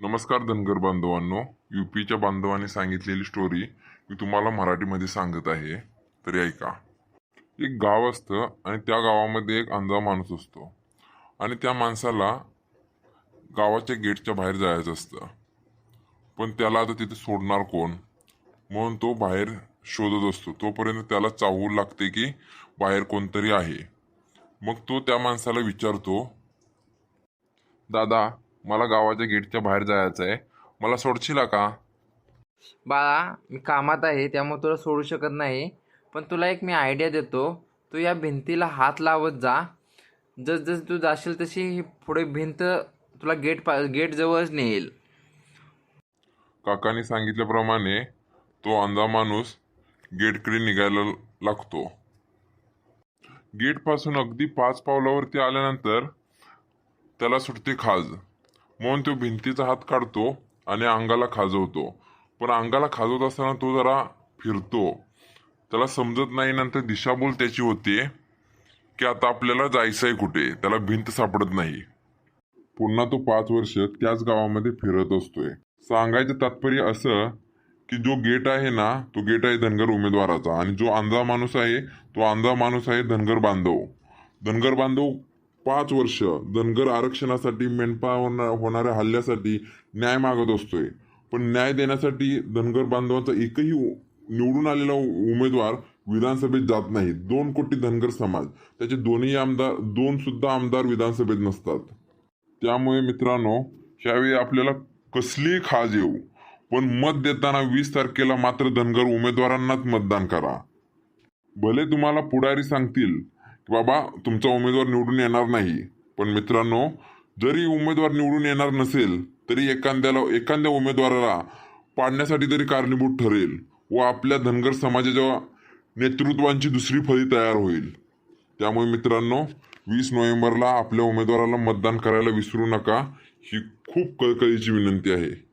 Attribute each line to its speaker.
Speaker 1: नमस्कार धनगर बांधवांनो यूपीच्या बांधवांनी सांगितलेली स्टोरी मी तुम्हाला मराठीमध्ये सांगत आहे. तरी ऐका. एक गाव असतं आणि त्या गावामध्ये एक अंधा माणूस असतो. आणि त्या माणसाला गावाच्या गेटच्या बाहेर जायचं असतं. पण त्याला आता तिथे सोडणार कोण? म्हणून तो बाहेर शोधत असतो. तोपर्यंत त्याला चावू लागते की बाहेर कोणतरी आहे. मग तो त्या माणसाला विचारतो दादा मला गावाच्या गेटच्या बाहेर जायचं आहे मला सोडशील का?
Speaker 2: बाळा मी कामात आहे त्यामुळे तुला सोडू शकत नाही. पण तुला एक मी आयडिया देतो. तू या भिंतीला हात लावत जा. जस जस तू जाशील तशी ही पुढे भिंत तुला गेट पा गेट जवळच नेईल.
Speaker 1: काकाने सांगितल्याप्रमाणे तो अंधा माणूस गेटकडे निघायला लागतो. गेटपासून अगदी पाच पावलावरती आल्यानंतर त्याला सुटते खाज. म्हणून तो भिंतीचा हात काढतो आणि अंगाला खाजवतो. पण अंगाला खाजवत असताना तो जरा फिरतो. त्याला समजत नाही नंतर दिशाभूल त्याची होते की आता आपल्याला जायचं आहे कुठे? त्याला भिंत सापडत नाही. पुन्हा तो पाच वर्ष त्याच गावामध्ये फिरत असतोय. सांगायचं तात्पर्य असं की जो गेट आहे ना तो गेट आहे धनगर उमेदवाराचा. आणि जो अंधा माणूस आहे तो अंधा माणूस आहे धनगर बांधव. धनगर बांधव पाच वर्ष धनगर आरक्षणासाठी मेंढपा होणाऱ्या हल्ल्यासाठी न्याय मागत असतोय. पण न्याय देण्यासाठी धनगर बांधवांचा एकही निवडून आलेला उमेदवार विधानसभेत जात नाही. दोन कोटी धनगर समाज. त्याचे दोन्ही आमदार दोन सुद्धा आमदार विधानसभेत नसतात. त्यामुळे मित्रांनो ह्यावेळी आपल्याला कसलीही खाज येऊ पण मत देताना वीस तारखेला मात्र धनगर उमेदवारांनाच मतदान करा. भले तुम्हाला पुढारी सांगतील की बाबा तुमचा उमेदवार निवडून येणार नाही. पण मित्रांनो जरी उमेदवार निवडून येणार नसेल तरी एखाद्याला एखाद्या उमेदवाराला पाडण्यासाठी तरी कारणीभूत ठरेल व आपल्या धनगर समाजाच्या नेतृत्वांची दुसरी फळी तयार होईल. त्यामुळे मित्रांनो वीस नोव्हेंबरला आपल्या उमेदवाराला मतदान करायला विसरू नका. ही खूप कळकळीची विनंती आहे.